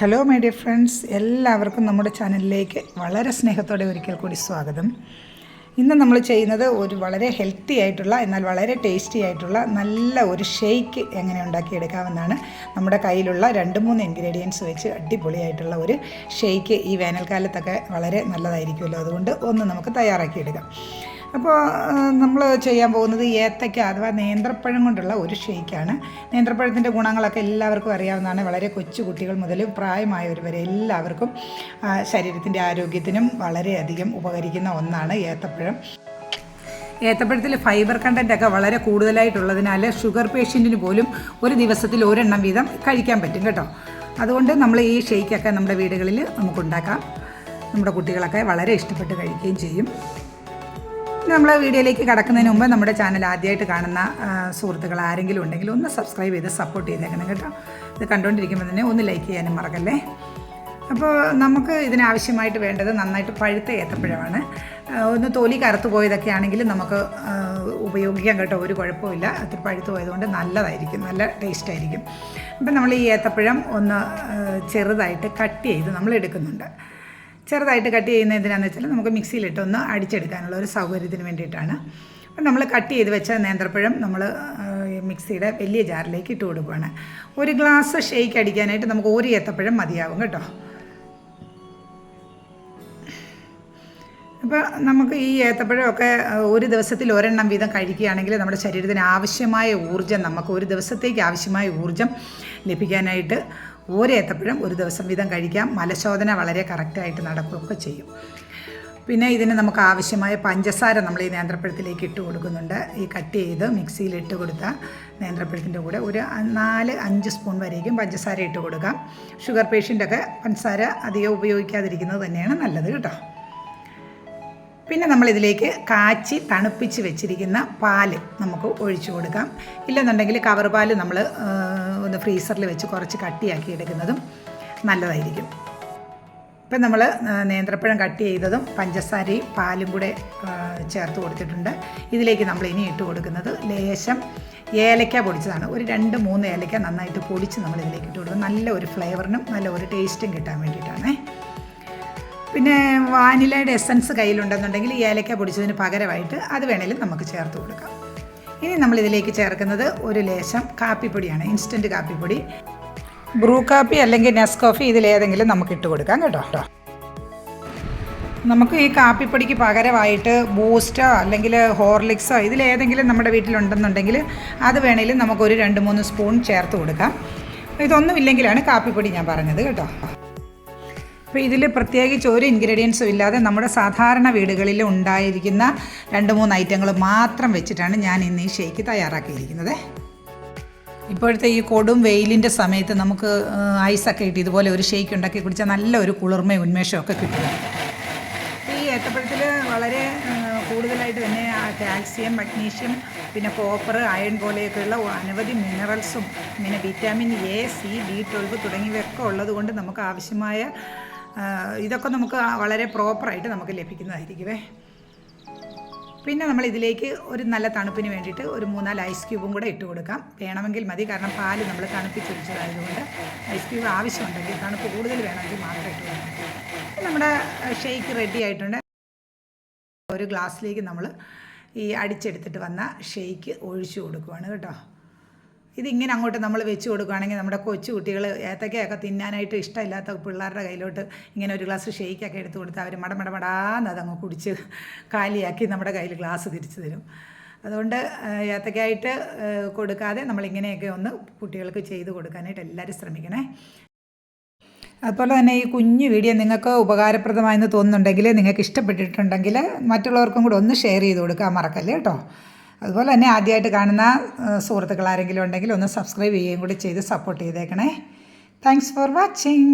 Hello my dear friends എല്ലാവർക്കും നമ്മുടെ ചാനലിലേക്ക് വളരെ സ്നേഹത്തോടെ ഒരിക്കൽ കൂടി സ്വാഗതം. ഇന്ന് നമ്മൾ ചെയ്യുന്നത് ഒരു വളരെ ഹെൽത്തി ആയിട്ടുള്ള എന്നാൽ വളരെ ടേസ്റ്റി ആയിട്ടുള്ള നല്ല ഒരു ഷെയ്ക്ക് എങ്ങനെ ഉണ്ടാക്കിയെടുക്കാമെന്നാണ്. നമ്മുടെ കയ്യിലുള്ള രണ്ട് മൂന്ന് ഇൻഗ്രീഡിയൻസ് വെച്ച് അടിപൊളിയായിട്ടുള്ള ഒരു ഷെയ്ക്ക് ഈ വേനൽക്കാലത്തൊക്കെ വളരെ നല്ലതായിരിക്കുമല്ലോ. അതുകൊണ്ട് ഒന്ന് നമുക്ക് തയ്യാറാക്കിയെടുക്കാം. അപ്പോൾ നമ്മൾ ചെയ്യാൻ പോകുന്നത് ഏത്തയ്ക്ക അഥവാ നേന്ത്രപ്പഴം കൊണ്ടുള്ള ഒരു ഷേക്കാണ് നേന്ത്രപ്പഴത്തിന്റെ ഗുണങ്ങളൊക്കെ എല്ലാവർക്കും അറിയാവുന്നതാണ്. വളരെ കൊച്ചു കുട്ടികൾ മുതൽ പ്രായമായവർ വരെ എല്ലാവർക്കും ശരീരത്തിന്റെ ആരോഗ്യത്തിനും വളരെയധികം ഉപകരിക്കുന്ന ഒന്നാണ് ഏത്തപ്പഴം. ഏത്തപ്പഴത്തിൽ ഫൈബർ കണ്ടന്റ് ഒക്കെ വളരെ കൂടുതലായിട്ടുള്ളതിനാൽ ഷുഗർ പേഷ്യന്റിന് പോലും ഒരു ദിവസത്തിൽ ഒരെണ്ണം വീതം കഴിക്കാൻ പറ്റും കേട്ടോ. അതുകൊണ്ട് നമ്മൾ ഈ ഷെയ്ക്കൊക്കെ നമ്മുടെ വീടുകളിൽ നമുക്കുണ്ടാക്കാം നമ്മുടെ കുട്ടികളൊക്കെ വളരെ ഇഷ്ടപ്പെട്ട് കഴിക്കുകയും ചെയ്യും. നമ്മൾ വീഡിയോയിലേക്ക് കടക്കുന്നതിന് മുമ്പ് നമ്മുടെ ചാനൽ ആദ്യമായിട്ട് കാണുന്ന സുഹൃത്തുക്കൾ ആരെങ്കിലും ഉണ്ടെങ്കിൽ ഒന്ന് സബ്സ്ക്രൈബ് ചെയ്ത് സപ്പോർട്ട് ചെയ്തേക്കണം കേട്ടോ. ഇത് കണ്ടുകൊണ്ടിരിക്കുമ്പോൾ തന്നെ ഒന്ന് ലൈക്ക് ചെയ്യാനും മറക്കല്ലേ? അപ്പോൾ നമുക്ക് ഇതിനാവശ്യമായിട്ട് വേണ്ടത് നന്നായിട്ട് പഴുത്ത ഏത്തപ്പഴമാണ്. ഒന്ന് തൊലി കറുത്ത് പോയതൊക്കെ ആണെങ്കിൽ നമുക്ക് ഉപയോഗിക്കാൻ കേട്ടോ. ഒരു കുഴപ്പമില്ല. അത്ര പഴുത്ത് പോയതുകൊണ്ട് നല്ലതായിരിക്കും. നല്ല ടേസ്റ്റ് ആയിരിക്കും. അപ്പം നമ്മൾ ഈ ഏത്തപ്പഴം ഒന്ന് ചെറുതായിട്ട് കട്ട് ചെയ്ത് നമ്മൾ എടുക്കുന്നുണ്ട്. ചെറുതായിട്ട് കട്ട് ചെയ്യുന്ന എന്തിനാന്ന് വെച്ചാൽ നമുക്ക് മിക്സിയിലിട്ട് ഒന്ന് അടിച്ചെടുക്കാനുള്ള ഒരു സൗകര്യത്തിന് വേണ്ടിയിട്ടാണ്. അപ്പം നമ്മൾ കട്ട് ചെയ്ത് വെച്ച നേന്ത്രപ്പഴം നമ്മൾ മിക്സിയുടെ വലിയ ജാറിലേക്ക് ഇട്ട് കൊടുക്കുകയാണ് ഒരു ഗ്ലാസ് ഷേക്ക് അടിക്കാനായിട്ട് നമുക്ക് ഒരു ഏത്തപ്പഴം മതിയാവും കേട്ടോ. അപ്പോൾ നമുക്ക് ഈ ഏത്തപ്പഴമൊക്കെ ഒരു ദിവസത്തിൽ ഒരെണ്ണം വീതം കഴിക്കുകയാണെങ്കിൽ നമ്മുടെ ശരീരത്തിന് ആവശ്യമായ ഊർജം നമുക്ക് ഒരു ദിവസത്തേക്ക് ആവശ്യമായ ഊർജം ലഭിക്കാനായിട്ട് ഒരു ഏത്തപ്പഴം ഒരു ദിവസം വീതം കഴിക്കാം. മലശോധന വളരെ കറക്റ്റായിട്ട് നടക്കുകയൊക്കെ ചെയ്യും. പിന്നെ ഇതിന് നമുക്ക് ആവശ്യമായ പഞ്ചസാര നമ്മൾ ഈ നേന്ത്രപ്പഴത്തിലേക്ക് ഇട്ട് കൊടുക്കുന്നുണ്ട്. ഈ കട്ട് ചെയ്ത് മിക്സിയിൽ ഇട്ട് കൊടുത്ത നേന്ത്രപ്പഴത്തിന്റെ കൂടെ ഒരു നാല് അഞ്ച് സ്പൂൺ വരേക്കും പഞ്ചസാര ഇട്ട് കൊടുക്കാം. ഷുഗർ പേഷ്യന്റൊക്കെ പഞ്ചസാര അധികം ഉപയോഗിക്കാതിരിക്കുന്നത് തന്നെയാണ് നല്ലത് കേട്ടോ. പിന്നെ നമ്മളിതിലേക്ക് കാച്ചി തണുപ്പിച്ച് വെച്ചിരിക്കുന്ന പാൽ നമുക്ക് ഒഴിച്ചു കൊടുക്കാം. ഇല്ലെന്നുണ്ടെങ്കിൽ കവർ പാൽ നമ്മൾ ഒന്ന് ഫ്രീസറിൽ വെച്ച് കുറച്ച് കട്ടിയാക്കി എടുക്കുന്നതും നല്ലതായിരിക്കും. ഇപ്പം നമ്മൾ നേന്ത്രപ്പഴം കട്ട് ചെയ്തതും പഞ്ചസാരയും പാലും കൂടെ ചേർത്ത് കൊടുത്തിട്ടുണ്ട്. ഇതിലേക്ക് നമ്മൾ ഇനി ഇട്ട് കൊടുക്കുന്നത് ലേശം ഏലക്ക പൊടിച്ചതാണ്. ഒരു രണ്ട് മൂന്ന് ഏലക്ക നന്നായിട്ട് പൊടിച്ച് നമ്മൾ ഇതിലേക്ക് ഇട്ട് കൊടുക്കും. നല്ല ഒരു ഫ്ലേവറിനും നല്ല ഒരു ടേസ്റ്റും കിട്ടാൻ വേണ്ടിയിട്ടാണേ. പിന്നെ വാനിലയുടെ എസൻസ് കയ്യിലുണ്ടെന്നുണ്ടെങ്കിൽ ഏലക്ക പൊടിച്ചതിന് പകരമായിട്ട് അത് വേണേലും നമുക്ക് ചേർത്ത് കൊടുക്കാം. ഇനി നമ്മൾ ഇതിലേക്ക് ചേർക്കുന്നത് ഒരു ലേശം കാപ്പിപ്പൊടിയാണ് ഇൻസ്റ്റന്റ് കാപ്പിപ്പൊടി. ബ്രൂ കാപ്പി അല്ലെങ്കിൽ നെസ് കോഫി ഇതിലേതെങ്കിലും നമുക്ക് ഇട്ട് കൊടുക്കാം കേട്ടോ കേട്ടോ. നമുക്ക് ഈ കാപ്പിപ്പൊടിക്ക് പകരമായിട്ട് ബൂസ്റ്റോ അല്ലെങ്കിൽ ഹോർലിക്സോ ഇതിലേതെങ്കിലും നമ്മുടെ വീട്ടിലുണ്ടെന്നുണ്ടെങ്കിൽ അത് വേണമെങ്കിലും നമുക്കൊരു രണ്ട് മൂന്ന് സ്പൂൺ ചേർത്ത് കൊടുക്കാം. ഇതൊന്നുമില്ലെങ്കിലാണ് കാപ്പിപ്പൊടി ഞാൻ പറഞ്ഞത് കേട്ടോ. അപ്പോൾ ഇതിൽ പ്രത്യേകിച്ച് ഒരു ഇൻഗ്രീഡിയൻസും ഇല്ലാതെ നമ്മുടെ സാധാരണ വീടുകളിൽ ഉണ്ടായിരിക്കുന്ന രണ്ട് മൂന്ന് ഐറ്റങ്ങൾ മാത്രം വെച്ചിട്ടാണ് ഞാൻ ഇന്ന് ഈ ഷേക്ക് തയ്യാറാക്കിയിരിക്കുന്നത്. ഇപ്പോഴത്തെ ഈ കൊടും വെയിലിന്റെ സമയത്ത് നമുക്ക് ഐസൊക്കെ ഇട്ട് ഇതുപോലെ ഒരു ഷേക്ക് ഉണ്ടാക്കി കുടിച്ചാൽ നല്ല ഒരു കുളിർമയും ഉന്മേഷവും ഒക്കെ കിട്ടുക ഈ ഏത്തപ്പഴത്തിൽ വളരെ കൂടുതലായിട്ട് തന്നെ കാൽസ്യം മഗ്നീഷ്യം പിന്നെ കോപ്പർ അയൺ പോലെയൊക്കെയുള്ള അനവധി മിനറൽസും പിന്നെ vitamin A C B twelve തുടങ്ങിയവയൊക്കെ ഉള്ളത് കൊണ്ട് നമുക്ക് ആവശ്യമായ ഇതൊക്കെ നമുക്ക് വളരെ പ്രോപ്പറായിട്ട് നമുക്ക് ലഭിക്കുന്നതായിരിക്കുമേ പിന്നെ നമ്മൾ ഇതിലേക്ക് ഒരു നല്ല തണുപ്പിന് വേണ്ടിയിട്ട് ഒരു മൂന്നാൽ ഐസ് ക്യൂബും കൂടെ ഇട്ട് കൊടുക്കാം. വേണമെങ്കിൽ മതി കാരണം പാൽ നമ്മൾ തണുപ്പിച്ചൊഴിച്ചതായതുകൊണ്ട് ഐസ് ക്യൂബ് ആവശ്യമുണ്ടെങ്കിൽ തണുപ്പ് കൂടുതൽ വേണമെങ്കിൽ മാത്രം ഇട്ട് കൊടുക്കാം. നമ്മുടെ ഷേക്ക് റെഡി ആയിട്ടുണ്ട്. ഒരു ഗ്ലാസ്സിലേക്ക് നമ്മൾ ഈ അടിച്ചെടുത്തിട്ട് വന്ന ഷേക്ക് ഒഴിച്ചു കൊടുക്കുവാണ് കേട്ടോ. ഇതിങ്ങനെ അങ്ങോട്ട് നമ്മൾ വെച്ച് കൊടുക്കുകയാണെങ്കിൽ നമ്മുടെ കൊച്ചു കുട്ടികൾ ഏത്തക്കയൊക്കെ തിന്നാനായിട്ട് ഇഷ്ടമില്ലാത്ത പിള്ളേരുടെ കയ്യിലോട്ട് ഇങ്ങനെ ഒരു ഗ്ലാസ് ഷെയ്ക്കൊക്കെ എടുത്ത് കൊടുത്ത് അവർ മടമടമടാന്ന് അതങ്ങ് കുടിച്ച് കാലിയാക്കി നമ്മുടെ കയ്യിൽ ഗ്ലാസ് തിരിച്ചു തരും. അതുകൊണ്ട് ഏത്തക്കായിട്ട് കൊടുക്കാതെ നമ്മളിങ്ങനെയൊക്കെ ഒന്ന് കുട്ടികൾക്ക് ചെയ്ത് കൊടുക്കാനായിട്ട് എല്ലാവരും ശ്രമിക്കണേ. അതുപോലെ തന്നെ ഈ കുഞ്ഞു വീഡിയോ നിങ്ങൾക്ക് ഉപകാരപ്രദമായെന്ന് തോന്നുന്നുണ്ടെങ്കിൽ നിങ്ങൾക്ക് ഇഷ്ടപ്പെട്ടിട്ടുണ്ടെങ്കിൽ മറ്റുള്ളവർക്കും കൂടെ ഒന്ന് ഷെയർ ചെയ്ത് കൊടുക്കാൻ മറക്കല്ലേ കേട്ടോ അതുപോലെ തന്നെ ആദ്യമായിട്ട് കാണുന്ന സുഹൃത്തുക്കൾ ആരെങ്കിലും ഉണ്ടെങ്കിൽ ഒന്ന് സബ്സ്ക്രൈബ് ചെയ്യുകയും കൂടി ചെയ്ത് സപ്പോർട്ട് ചെയ്തേക്കണേ. Thanks for watching